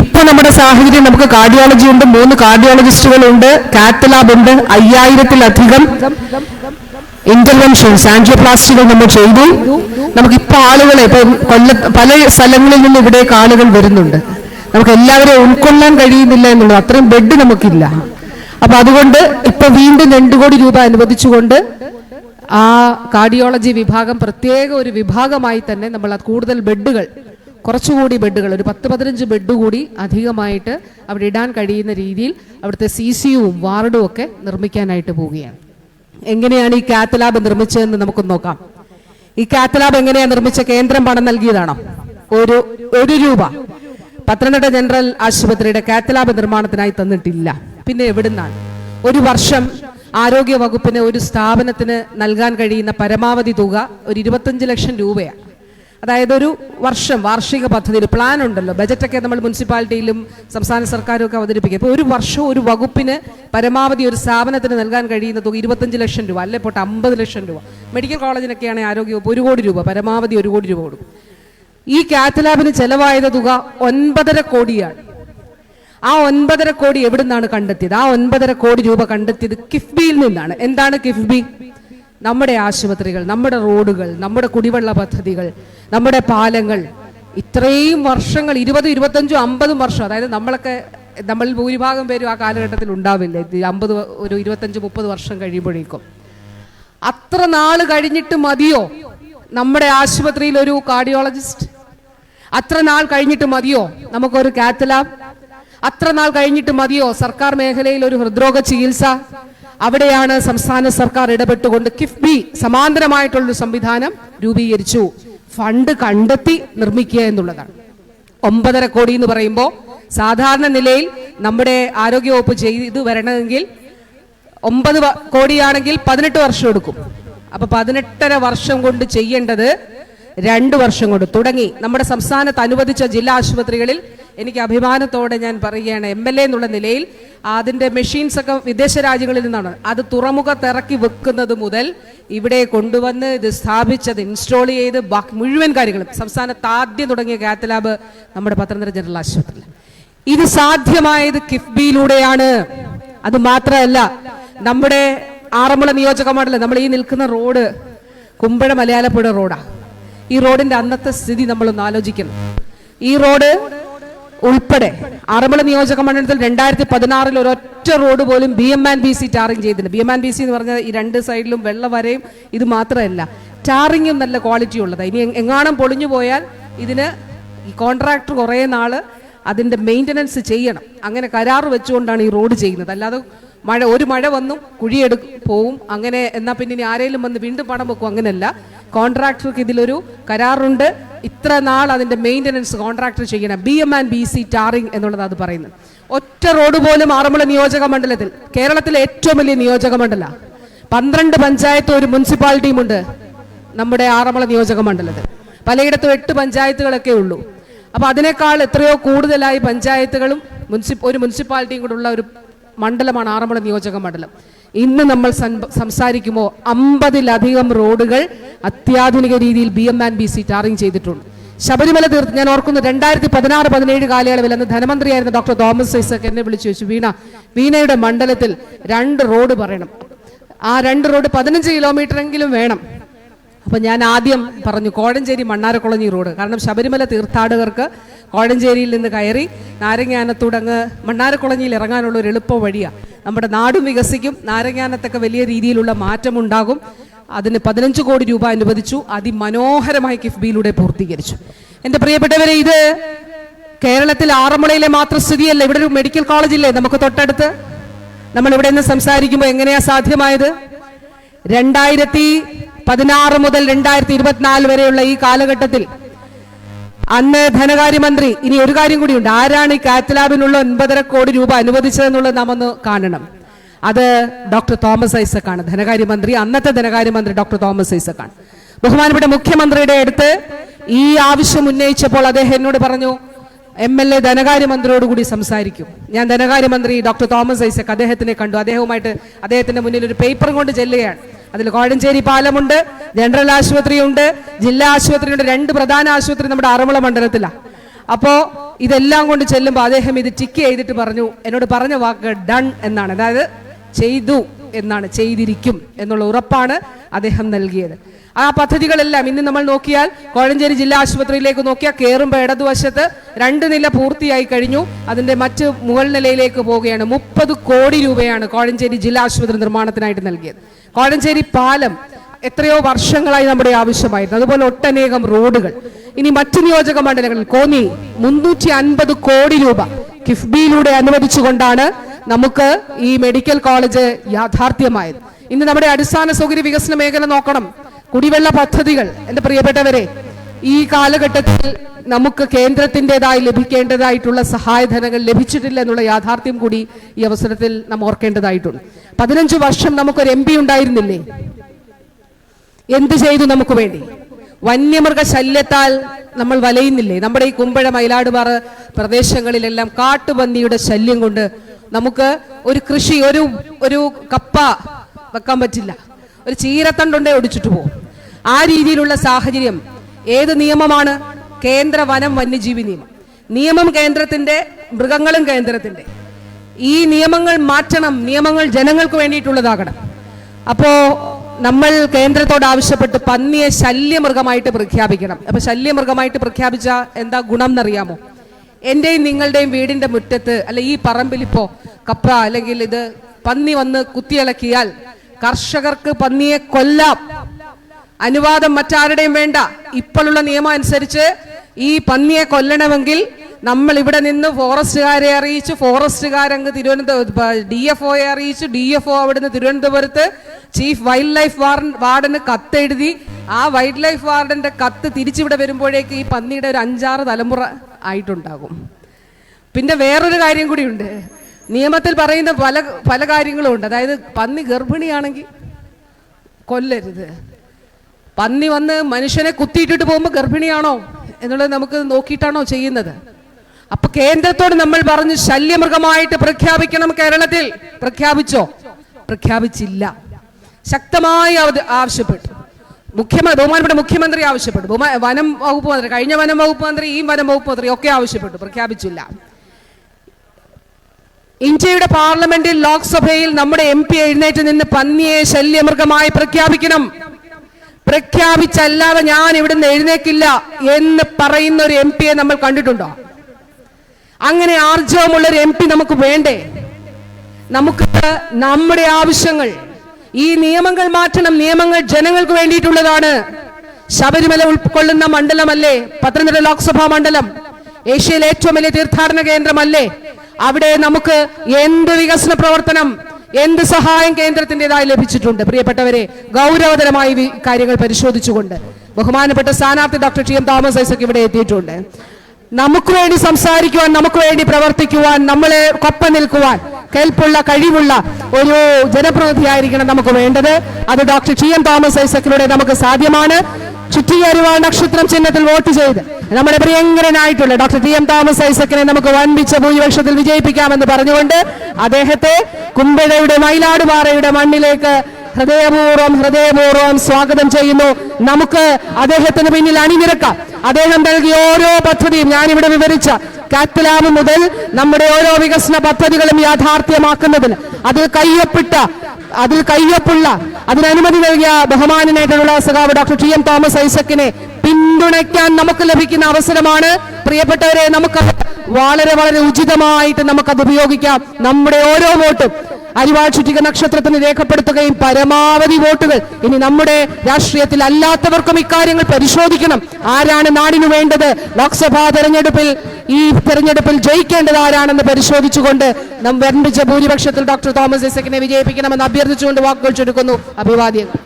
ഇപ്പൊ നമ്മുടെ സാഹചര്യം നമുക്ക് കാർഡിയോളജി ഉണ്ട് മൂന്ന് കാർഡിയോളജിസ്റ്റുകളുണ്ട് കാത്ത് ലാബ് ഉണ്ട് അയ്യായിരത്തിലധികം ഇന്റർവെൻഷൻസ് ആൻജിയോപ്ലാസ്റ്റികൾ നമ്മൾ ചെയ്തു. നമുക്കിപ്പോ ആളുകളെ ഇപ്പൊ കൊല്ല പല സ്ഥലങ്ങളിൽ നിന്ന് ഇവിടേക്ക് ആളുകൾ വരുന്നുണ്ട്. നമുക്ക് എല്ലാവരെയും ഉൾക്കൊള്ളാൻ കഴിയുന്നില്ല എന്നുള്ളത് അത്രയും ബെഡ് നമുക്കില്ല. അപ്പൊ അതുകൊണ്ട് ഇപ്പൊ വീണ്ടും രണ്ടു കോടി രൂപ അനുവദിച്ചുകൊണ്ട് ആ കാർഡിയോളജി വിഭാഗം പ്രത്യേക ഒരു വിഭാഗമായി തന്നെ നമ്മൾ കൂടുതൽ ബെഡുകൾ കുറച്ചുകൂടി ബെഡുകൾ ഒരു പത്ത് പതിനഞ്ച് ബെഡ് കൂടി അധികമായിട്ട് അവിടെ ഇടാൻ കഴിയുന്ന രീതിയിൽ അവിടുത്തെ സി സിയും വാർഡും ഒക്കെ നിർമ്മിക്കാനായിട്ട് പോവുകയാണ്. എങ്ങനെയാണ് ഈ കാത്ത് ലാബ് നിർമ്മിച്ചതെന്ന് നമുക്ക് നോക്കാം. ഈ കാത്ത് ലാബ് എങ്ങനെയാണ് നിർമ്മിച്ച കേന്ദ്രം പണം നൽകിയതാണോ? ഒരു ഒരു രൂപ. പത്തനംതിട്ട ജനറൽ ആശുപത്രിയുടെ കാത്ത് ലാബ് നിർമ്മാണത്തിനായി തന്നിട്ടില്ല. പിന്നെ എവിടുന്നാണ്? ഒരു വർഷം ആരോഗ്യ വകുപ്പിന് ഒരു സ്ഥാപനത്തിന് നൽകാൻ കഴിയുന്ന പരമാവധി തുക ഒരു ഇരുപത്തഞ്ച് ലക്ഷം രൂപയാണ്. അതായത് ഒരു വർഷം വാർഷിക പദ്ധതിയിൽ പ്ലാൻ ഉണ്ടല്ലോ. ബജറ്റൊക്കെ നമ്മൾ മുനിസിപ്പാലിറ്റിയിലും സംസ്ഥാന സർക്കാരും ഒക്കെ അവതരിപ്പിക്കും. അപ്പോൾ ഒരു വർഷം ഒരു വകുപ്പിന് പരമാവധി ഒരു സ്ഥാപനത്തിന് നൽകാൻ കഴിയുന്ന തുക ഇരുപത്തഞ്ച് ലക്ഷം രൂപ അല്ലെ പോട്ടെ അമ്പത് ലക്ഷം രൂപ. മെഡിക്കൽ കോളേജിനൊക്കെയാണ് ആരോഗ്യവകുപ്പ് ഒരു കോടി രൂപ പരമാവധി ഒരു കോടി രൂപ കൊടുക്കും. ഈ കാത്ത് ലാബിന് ചെലവായത് തുക ഒൻപതര കോടിയാണ്. ആ ഒൻപതര കോടി എവിടുന്നാണ് കണ്ടെത്തിയത്? ആ ഒൻപതര കോടി രൂപ കണ്ടെത്തിയത് കിഫ്ബിയിൽ നിന്നാണ്. എന്താണ് കിഫ്ബി? നമ്മുടെ ആശുപത്രികൾ നമ്മുടെ റോഡുകൾ നമ്മുടെ കുടിവെള്ള പദ്ധതികൾ നമ്മുടെ പാലങ്ങൾ. ഇത്രയും വർഷങ്ങൾ ഇരുപത് ഇരുപത്തഞ്ചും അമ്പതും വർഷം അതായത് നമ്മളൊക്കെ നമ്മളിൽ ഭൂരിഭാഗം പേരും ആ കാലഘട്ടത്തിൽ ഉണ്ടാവില്ല. അമ്പത് ഒരു ഇരുപത്തഞ്ച് മുപ്പത് വർഷം കഴിയുമ്പോഴേക്കും. അത്ര നാൾ കഴിഞ്ഞിട്ട് മതിയോ? നമ്മുടെ ആശുപത്രിയിൽ ഒരു കാർഡിയോളജിസ്റ്റ്? അത്ര നാൾ കഴിഞ്ഞിട്ട് മതിയോ? നമുക്കൊരു കാത്തലാബ് അത്ര നാൾ കഴിഞ്ഞിട്ട് മതിയോ? സർക്കാർ മേഖലയിൽ ഒരു ഹൃദ്രോഗ ചികിത്സ? അവിടെയാണ് സംസ്ഥാന സർക്കാർ ഇടപെട്ടുകൊണ്ട് കിഫ്ബി സമാന്തരമായിട്ടുള്ളൊരു സംവിധാനം രൂപീകരിച്ചു. ഫണ്ട് കണ്ടെത്തി നിർമ്മിക്കുക എന്നുള്ളതാണ്. ഒമ്പതര കോടി എന്ന് പറയുമ്പോൾ സാധാരണ നിലയിൽ നമ്മുടെ ആരോഗ്യവകുപ്പ് ചെയ്ത് വരണമെങ്കിൽ ഒമ്പത് കോടിയാണെങ്കിൽ പതിനെട്ട് വർഷം എടുക്കും. അപ്പൊ പതിനെട്ടര വർഷം കൊണ്ട് ചെയ്യേണ്ടത് രണ്ട് വർഷം കൊണ്ട് തുടങ്ങി. നമ്മുടെ സംസ്ഥാനത്ത് അനുവദിച്ച ജില്ലാ ആശുപത്രികളിൽ എനിക്ക് അഭിമാനത്തോടെ ഞാൻ പറയുകയാണ് എം എൽ എ എന്നുള്ള നിലയിൽ അതിന്റെ മെഷീൻസ് ഒക്കെ വിദേശ രാജ്യങ്ങളിൽ നിന്നാണ്. അത് തുറമുഖത്തിറക്കി വെക്കുന്നത് മുതൽ ഇവിടെ കൊണ്ടുവന്ന് ഇത് സ്ഥാപിച്ചത് ഇൻസ്റ്റാൾ ചെയ്ത് ബാക്കി മുഴുവൻ കാര്യങ്ങളും. സംസ്ഥാനത്ത് ആദ്യം തുടങ്ങിയ കാത്ത് ലാബ് നമ്മുടെ പത്തനംതിട്ട ജനറൽ ആശുപത്രി ഇത് സാധ്യമായത് കിഫ്ബിയിലൂടെയാണ്. അത് മാത്രമല്ല നമ്മുടെ ആറന്മുള നിയോജക മണ്ഡലം നമ്മൾ ഈ നിൽക്കുന്ന റോഡ് കുമ്പഴ മലയാളപ്പുഴ റോഡാണ് ഈ റോഡിന്റെ അന്നത്തെ സ്ഥിതി നമ്മളൊന്ന് ആലോചിക്കണം. ഈ റോഡ് ഉൾപ്പെടെ ആറന്മുള നിയോജക മണ്ഡലത്തിൽ രണ്ടായിരത്തി പതിനാറിൽ ഒരൊറ്റ റോഡ് പോലും B M and B C tarring ചെയ്തിട്ടുണ്ട് B M and B C എന്ന് പറഞ്ഞാൽ ഈ രണ്ട് സൈഡിലും വെള്ള വരയും ഇത് മാത്രമല്ല. ടാറിങ്ങും നല്ല ക്വാളിറ്റി ഉള്ളതാണ് ഇനി എങ്ങാണം പൊളിഞ്ഞു പോയാൽ ഇതിന് ഈ കോൺട്രാക്ടർ കുറേ നാൾ അതിന്റെ മെയിന്റനൻസ് ചെയ്യണം. അങ്ങനെ കരാറ് വെച്ചുകൊണ്ടാണ് ഈ റോഡ് ചെയ്യുന്നത്. അല്ലാതെ മഴ ഒരു മഴ വന്നും കുഴിയെടു പോവും. അങ്ങനെ എന്നാൽ പിന്നെ ഇനി ആരെങ്കിലും വന്ന് വീണ്ടും പണം വെക്കും. അങ്ങനെയല്ല. കോൺട്രാക്ടർക്ക് ഇതിലൊരു കരാറുണ്ട്. ഇത്ര നാൾ അതിന്റെ മെയിന്റനൻസ് കോൺട്രാക്ടർ ചെയ്യണം. B M and B C tarring എന്നുള്ളത് അത് പറയുന്നത്. ഒറ്റ റോഡ് പോലും ആറന്മുള നിയോജക മണ്ഡലത്തിൽ കേരളത്തിലെ ഏറ്റവും വലിയ നിയോജക മണ്ഡല. പന്ത്രണ്ട് പഞ്ചായത്തും ഒരു മുനിസിപ്പാലിറ്റിയും ഉണ്ട് നമ്മുടെ ആറന്മുള നിയോജക മണ്ഡലത്തിൽ. പലയിടത്തും എട്ട് പഞ്ചായത്തുകളൊക്കെ ഉള്ളൂ. അപ്പോൾ അതിനേക്കാൾ എത്രയോ കൂടുതലായി പഞ്ചായത്തുകളും മുനിസിപ്പ ഒരു മുനിസിപ്പാലിറ്റിയും കൂടെ ഉള്ള ഒരു മണ്ഡലമാണ് ആറന്മുള നിയോജക മണ്ഡലം. ഇന്ന് നമ്മൾ സംസാരിക്കുമ്പോൾ അമ്പതിലധികം റോഡുകൾ അത്യാധുനിക രീതിയിൽ B M and B C tarring ചെയ്തിട്ടുണ്ട്. ശബരിമല തീർത്ത് ഞാൻ ഓർക്കുന്നു രണ്ടായിരത്തി പതിനാറ് പതിനേഴ് കാലയളവിൽ അന്ന് ധനമന്ത്രിയായിരുന്ന ഡോക്ടർ തോമസ് ഐസക് എന്നെ വിളിച്ചു വെച്ചു വീണ വീണയുടെ മണ്ഡലത്തിൽ രണ്ട് റോഡ് പറയണം. ആ രണ്ട് റോഡ് പതിനഞ്ച് കിലോമീറ്റർ എങ്കിലും വേണം. അപ്പൊ ഞാൻ ആദ്യം പറഞ്ഞു കോഴഞ്ചേരി മണ്ണാരക്കുളഞ്ഞി റോഡ്. കാരണം ശബരിമല തീർത്ഥാടകർക്ക് കോഴഞ്ചേരിയിൽ നിന്ന് കയറി നാരങ്ങാനത്തൂടെ അങ്ങ് മണ്ണാരക്കുളഞ്ഞിയിൽ ഇറങ്ങാനുള്ള ഒരു എളുപ്പ വഴിയാണ് നമ്മുടെ നാടും വികസിക്കും നാരങ്ങാനത്തൊക്കെ വലിയ രീതിയിലുള്ള മാറ്റമുണ്ടാകും. അതിന് പതിനഞ്ച് കോടി രൂപ അനുവദിച്ചു അതിമനോഹരമായി കിഫ്ബിയിലൂടെ പൂർത്തീകരിച്ചു. എന്റെ പ്രിയപ്പെട്ടവരെ ഇത് കേരളത്തിൽ ആറന്മുളയിലെ മാത്രം സ്ഥിതിയല്ല. ഇവിടെ ഒരു മെഡിക്കൽ കോളേജില്ലേ നമുക്ക് തൊട്ടടുത്ത്. നമ്മൾ ഇവിടെ നിന്ന് സംസാരിക്കുമ്പോൾ എങ്ങനെയാ സാധ്യമായത്? രണ്ടായിരത്തി പതിനാറ് മുതൽ രണ്ടായിരത്തി ഇരുപത്തിനാല് വരെയുള്ള ഈ കാലഘട്ടത്തിൽ അന്ന് ധനകാര്യമന്ത്രി ഇനി ഒരു കാര്യം കൂടിയുണ്ട്. ആരാണ് ഈ കാറ്റലാബിനുള്ള ഒൻപതര കോടി രൂപ അനുവദിച്ചതെന്നുള്ളത് നാം ഒന്ന് കാണണം. അത് ഡോക്ടർ തോമസ് ഐസക് ആണ് ധനകാര്യമന്ത്രി അന്നത്തെ ധനകാര്യമന്ത്രി ഡോക്ടർ തോമസ് ഐസക് ആണ് ബഹുമാനപ്പെട്ട മുഖ്യമന്ത്രിയുടെ അടുത്ത് ഈ ആവശ്യം ഉന്നയിച്ചപ്പോൾ അദ്ദേഹം എന്നോട് പറഞ്ഞു എം എൽ എ ധനകാര്യമന്ത്രിയോട് കൂടി സംസാരിക്കും. ഞാൻ ധനകാര്യമന്ത്രി ഡോക്ടർ തോമസ് ഐസക് അദ്ദേഹത്തിനെ കണ്ടു. അദ്ദേഹവുമായിട്ട് അദ്ദേഹത്തിന്റെ മുന്നിൽ ഒരു പേപ്പറും കൊണ്ട് ചെല്ലുകയാണ്. അതിൽ കോഴഞ്ചേരി പാലമുണ്ട് ജനറൽ ആശുപത്രിയുണ്ട് ജില്ലാ ആശുപത്രിയുണ്ട് രണ്ട് പ്രധാന ആശുപത്രി നമ്മുടെ ആറന്മുള മണ്ഡലത്തിലാണ് അപ്പോ ഇതെല്ലാം കൊണ്ട് ചെല്ലുമ്പോൾ അദ്ദേഹം ഇത് ടിക്ക് ചെയ്തിട്ട് പറഞ്ഞു എന്നോട് പറഞ്ഞ വാക്ക് ഡൺ എന്നാണ്. അതായത് ചെയ്തു എന്നാണ് ചെയ്തിരിക്കും എന്നുള്ള ഉറപ്പാണ് അദ്ദേഹം നൽകിയത്. ആ പദ്ധതികളെല്ലാം ഇന്ന് നമ്മൾ നോക്കിയാൽ കോഴഞ്ചേരി ജില്ലാ ആശുപത്രിയിലേക്ക് നോക്കിയാൽ കയറുമ്പോൾ ഇടതുവശത്ത് രണ്ട് നില പൂർത്തിയായി കഴിഞ്ഞു. അതിന്റെ മറ്റ് മുകൾ നിലയിലേക്ക് പോവുകയാണ്. മുപ്പത് കോടി രൂപയാണ് കോഴഞ്ചേരി ജില്ലാ ആശുപത്രി നിർമ്മാണത്തിനായിട്ട് നൽകിയത്. കോഴഞ്ചേരി പാലം എത്രയോ വർഷങ്ങളായി നമ്മുടെ ആവശ്യമായിരുന്നു. അതുപോലെ ഒട്ടനേകം റോഡുകൾ. ഇനി മറ്റ് നിയോജക മണ്ഡലങ്ങളിൽ കോന്നി മുന്നൂറ്റി അൻപത് കോടി രൂപ കിഫ്ബിയിലൂടെ അനുവദിച്ചുകൊണ്ടാണ് നമുക്ക് ഈ മെഡിക്കൽ കോളേജ് യാഥാർത്ഥ്യമായത്. ഇന്ന് നമ്മുടെ അടിസ്ഥാന സൗകര്യ വികസന മേഖല നോക്കണം. കുടിവെള്ള പദ്ധതികൾ. എന്റെ പ്രിയപ്പെട്ടവരെ ഈ കാലഘട്ടത്തിൽ നമുക്ക് കേന്ദ്രത്തിന്റെതായി ലഭിക്കേണ്ടതായിട്ടുള്ള സഹായധനങ്ങൾ ലഭിച്ചിട്ടില്ല എന്നുള്ള യാഥാർത്ഥ്യം കൂടി ഈ അവസരത്തിൽ നാം ഓർക്കേണ്ടതായിട്ടുണ്ട്. പതിനഞ്ച് വർഷം നമുക്കൊരു എം പി ഉണ്ടായിരുന്നില്ലേ? എന്ത് ചെയ്തു നമുക്ക് വേണ്ടി? വന്യമൃഗ ശല്യത്താൽ നമ്മൾ വലയുന്നില്ലേ? നമ്മുടെ ഈ കുമ്പഴ മയിലാടുപാറ പ്രദേശങ്ങളിലെല്ലാം കാട്ടുപന്നിയുടെ ശല്യം കൊണ്ട് നമുക്ക് ഒരു കൃഷി ഒരു ഒരു കപ്പ വെക്കാൻ പറ്റില്ല. ഒരു ചീരത്തണ്ടുണ്ടേ ഒടിച്ചിട്ട് പോകും ആ രീതിയിലുള്ള സാഹചര്യം ഏത് നിയമമാണ്? കേന്ദ്ര വനം വന്യജീവി നിയമം. നിയമം കേന്ദ്രത്തിന്റെ മൃഗങ്ങളും കേന്ദ്രത്തിന്റെ. ഈ നിയമങ്ങൾ മാറ്റണം നിയമങ്ങൾ ജനങ്ങൾക്ക് വേണ്ടിയിട്ടുള്ളതാകണം. അപ്പോ നമ്മൾ കേന്ദ്രത്തോട് ആവശ്യപ്പെട്ട് പന്നിയെ ശല്യമൃഗമായിട്ട് പ്രഖ്യാപിക്കണം. അപ്പൊ ശല്യമൃഗമായിട്ട് പ്രഖ്യാപിച്ച എന്താ ഗുണം എന്നറിയാമോ? എന്റെയും നിങ്ങളുടെയും വീടിന്റെ മുറ്റത്ത് അല്ലെ ഈ പറമ്പിൽ ഇപ്പോ കപ്പ അല്ലെങ്കിൽ ഇത് പന്നി വന്ന് കുത്തിയിളക്കിയാൽ കർഷകർക്ക് പന്നിയെ കൊല്ലാം. അനുവാദം മറ്റാരുടെയും വേണ്ട. ഇപ്പോഴുള്ള നിയമം അനുസരിച്ച് ഈ പന്നിയെ കൊല്ലണമെങ്കിൽ നമ്മൾ ഇവിടെ നിന്ന് ഫോറസ്റ്റുകാരെ അറിയിച്ച് ഫോറസ്റ്റുകാരങ്ങ് തിരുവനന്തപുരം ഡി എഫ് ഒയെ അറിയിച്ചു ഡി എഫ് ഒ അവിടുന്ന് തിരുവനന്തപുരത്ത് ചീഫ് വൈൽഡ് ലൈഫ് വാർഡന് കത്തെഴുതി ആ വൈൽഡ് ലൈഫ് വാർഡന്റെ കത്ത് തിരിച്ചിവിടെ വരുമ്പോഴേക്ക് ഈ പന്നിയുടെ ഒരു അഞ്ചാറ് തലമുറ ആയിട്ടുണ്ടാകും. പിന്നെ വേറൊരു കാര്യം കൂടിയുണ്ട്. നിയമത്തിൽ പറയുന്ന പല പല കാര്യങ്ങളും ഉണ്ട് അതായത് പന്നി ഗർഭിണിയാണെങ്കിൽ കൊല്ലരുത്. പന്നി വന്ന് മനുഷ്യനെ കുത്തിയിട്ടിട്ട് പോകുമ്പോൾ ഗർഭിണിയാണോ എന്നുള്ളത് നമുക്ക് നോക്കിയിട്ടാണോ ചെയ്യുന്നത്. അപ്പൊ കേന്ദ്രത്തോട് നമ്മൾ പറഞ്ഞു ശല്യമൃഗമായിട്ട് പ്രഖ്യാപിക്കണം കേരളത്തിൽ. പ്രഖ്യാപിച്ചോ? പ്രഖ്യാപിച്ചില്ല. ശക്തമായി ആവശ്യപ്പെട്ടു. മുഖ്യമന്ത്രി ബഹുമാനപ്പെട്ട മുഖ്യമന്ത്രി ആവശ്യപ്പെട്ടു. വനം വകുപ്പ് മന്ത്രി കഴിഞ്ഞ വനം വകുപ്പ് മന്ത്രി ഈ വനം വകുപ്പ് മന്ത്രി ഒക്കെ ആവശ്യപ്പെട്ടു. പ്രഖ്യാപിച്ചില്ല. ഇന്ത്യയുടെ പാർലമെന്റിൽ ലോക്സഭയിൽ നമ്മുടെ എം പി എഴുന്നേറ്റ് നിന്ന് പന്നിയെ ശല്യമൃഗമായി പ്രഖ്യാപിക്കണം. പ്രഖ്യാപിച്ചല്ലാതെ ഞാൻ ഇവിടുന്ന് എഴുന്നേക്കില്ല എന്ന് പറയുന്ന ഒരു എം പിയെ നമ്മൾ കണ്ടിട്ടുണ്ടോ? അങ്ങനെ ആർജവമുള്ള ഒരു എം പി നമുക്ക് വേണ്ടേ? നമുക്ക് നമ്മുടെ ആവശ്യങ്ങൾ ഈ നിയമങ്ങൾ മാറ്റണം നിയമങ്ങൾ ജനങ്ങൾക്ക് വേണ്ടിയിട്ടുള്ളതാണ്. ശബരിമല ഉൾക്കൊള്ളുന്ന മണ്ഡലമല്ലേ? പത്തനംതിട്ട ലോക്സഭാ മണ്ഡലം. ഏഷ്യയിലെ ഏറ്റവും വലിയ തീർത്ഥാടന കേന്ദ്രമല്ലേ? അവിടെ നമുക്ക് എന്ത് വികസന പ്രവർത്തനം എന്ത് സഹായം കേന്ദ്രത്തിന്റെതായി ലഭിച്ചിട്ടുണ്ട്. പ്രിയപ്പെട്ടവരെ ഗൗരവതരമായി കാര്യങ്ങൾ പരിശോധിച്ചുകൊണ്ട് ബഹുമാനപ്പെട്ട സ്ഥാനാർത്ഥി doctor T M Thomas Isaac ഇവിടെ എത്തിയിട്ടുണ്ട്. നമുക്ക് വേണ്ടി സംസാരിക്കുവാൻ നമുക്ക് വേണ്ടി പ്രവർത്തിക്കുവാൻ നമ്മളെ കൊപ്പം നിൽക്കുവാൻ കെൽപ്പുള്ള കഴിവുള്ള ഒരു ജനപ്രതിനിധിയായിരിക്കണം നമുക്ക് വേണ്ടത്. അത് ഡോക്ടർ ടി എം തോമസ് ഐസക്കിലൂടെ നമുക്ക് സാധ്യമാണ്. ചുറ്റിയരുവാൾ നക്ഷത്രം ചിഹ്നത്തിൽ വോട്ട് ചെയ്ത് നമ്മുടെ പ്രിയങ്കരനായിട്ടുള്ള ഡോക്ടർ ടി എം തോമസ് ഐസക്കിനെ നമുക്ക് വൻപിച്ച ഭൂരിപക്ഷത്തിൽ വിജയിപ്പിക്കാമെന്ന് പറഞ്ഞുകൊണ്ട് അദ്ദേഹത്തെ കുമ്പഴയുടെ മയിലാടുപാറയുടെ മണ്ണിലേക്ക് ഹൃദയപൂർവം ഹൃദയപൂർവം സ്വാഗതം ചെയ്യുന്നു. നമുക്ക് അദ്ദേഹത്തിന് പിന്നിൽ അണിനിരക്കാം. അദ്ദേഹം നൽകിയ ഓരോ പദ്ധതിയും ഞാനിവിടെ വിവരിച്ച കാത്തലാബ് മുതൽ നമ്മുടെ ഓരോ വികസന പദ്ധതികളും യാഥാർത്ഥ്യമാക്കുന്നതിന് അതിൽ കയ്യൊപ്പിട്ട അതിൽ കയ്യൊപ്പുള്ള അതിനനുമതി നൽകിയ ബഹുമാനനായിട്ടുള്ള സഖാവ് ഡോക്ടർ ടി എം തോമസ് ഐസക്കിനെ പിന്തുണയ്ക്കാൻ നമുക്ക് ലഭിക്കുന്ന അവസരമാണ്. പ്രിയപ്പെട്ടവരെ നമുക്ക് വളരെ വളരെ ഉചിതമായിട്ട് നമുക്കത് ഉപയോഗിക്കാം. നമ്മുടെ ഓരോ വോട്ടും അരിവാൾ ചുറ്റിക നക്ഷത്രത്തിന് രേഖപ്പെടുത്തുകയും പരമാവധി വോട്ടുകൾ ഇനി നമ്മുടെ രാഷ്ട്രീയത്തിൽ അല്ലാത്തവർക്കും ഇക്കാര്യങ്ങൾ പരിശോധിക്കണം. ആരാണ് നാടിനു വേണ്ടത്? ലോക്സഭാ തെരഞ്ഞെടുപ്പിൽ ഈ തെരഞ്ഞെടുപ്പിൽ ജയിക്കേണ്ടത് ആരാണെന്ന് പരിശോധിച്ചുകൊണ്ട് നാം വരണ്ടിച്ച ഭൂരിപക്ഷത്തിൽ ഡോക്ടർ തോമസ് ഐസക്കിനെ വിജയിപ്പിക്കണമെന്ന് അഭ്യർത്ഥിച്ചുകൊണ്ട് വാക്കുകൾ ചുരുക്കുന്നു. അഭിവാദ്യങ്ങൾ.